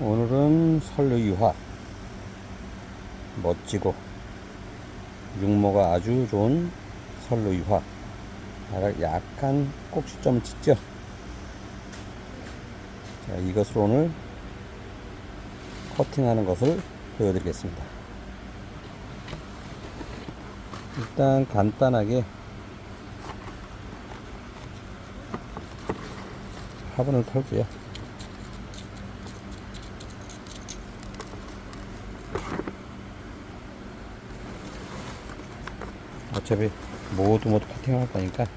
오늘은 설유화. 멋지고 육모가 아주 좋은 설유화. 약간 꼭지점을 찍죠. 자 이것으로 오늘 커팅하는 것을 보여드리겠습니다. 일단 간단하게 화분을 털고요 어차피 모두 모두 커팅할 거니까. 자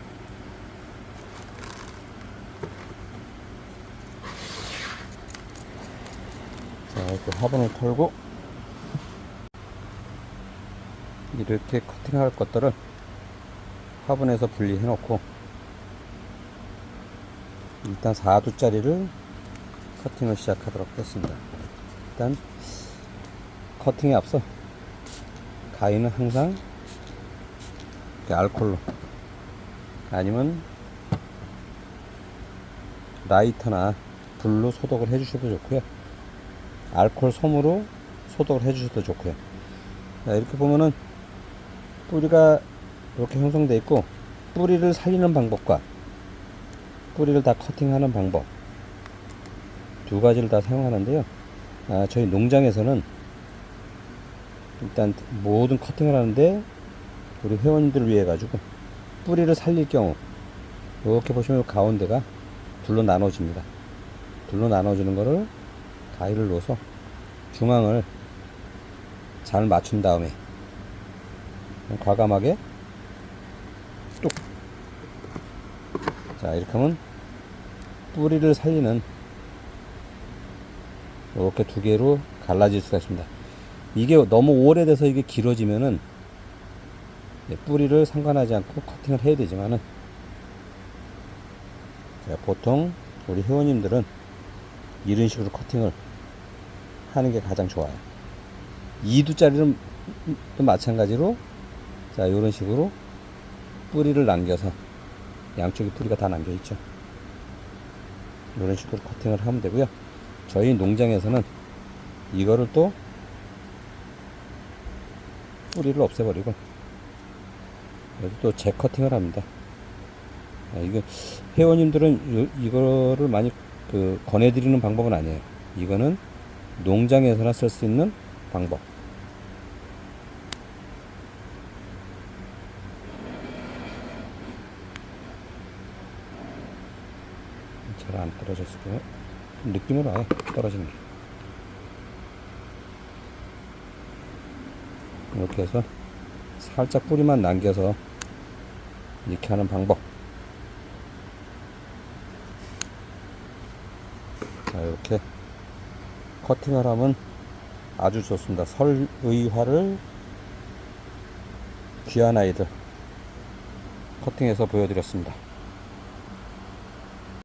이렇게 화분을 털고 이렇게 커팅할 것들을 화분에서 분리해 놓고 일단 4두짜리를 커팅을 시작하도록 하겠습니다. 일단 커팅에 앞서 가위는 항상 이렇게 알콜로. 아니면 라이터나 불로 소독을 해 주셔도 좋고요. 알콜 솜으로 소독을 해 주셔도 좋고요. 자, 이렇게 보면은 뿌리가 이렇게 형성되어 있고 뿌리를 살리는 방법과 뿌리를 다 커팅하는 방법 두 가지를 다 사용하는데요. 아, 저희 농장에서는 일단 모든 커팅을 하는데 우리 회원님들을 위해 가지고 뿌리를 살릴 경우 이렇게 보시면 가운데가 둘로 나눠집니다 둘로 나눠지는 거를 가위를 넣어서 중앙을 잘 맞춘 다음에 과감하게 뚝. 자, 이렇게 하면 뿌리를 살리는 이렇게 두 개로 갈라질 수가 있습니다. 이게 너무 오래돼서 이게 길어지면은 네, 뿌리를 상관하지 않고 커팅을 해야 되지만은 자, 보통 우리 회원님들은 이런 식으로 커팅을 하는 게 가장 좋아요. 2두짜리는 또 마찬가지로 자 이런 식으로 뿌리를 남겨서 양쪽에 뿌리가 다 남겨 있죠. 이런 식으로 커팅을 하면 되고요. 저희 농장에서는 이거를 또 뿌리를 없애버리고 여기 또 재커팅을 합니다. 아, 이거 회원님들은 요- 이거를 많이 그 권해드리는 방법은 아니에요. 이거는 농장에서나 쓸 수 있는 방법. 잘 안 떨어졌을 거예요. 느낌으로 와요. 떨어지는 게. 이렇게 해서 살짝 뿌리만 남겨서 이렇게 하는 방법. 자, 이렇게 커팅을 하면 아주 좋습니다. 설의화를 귀한 아이들 커팅해서 보여드렸습니다.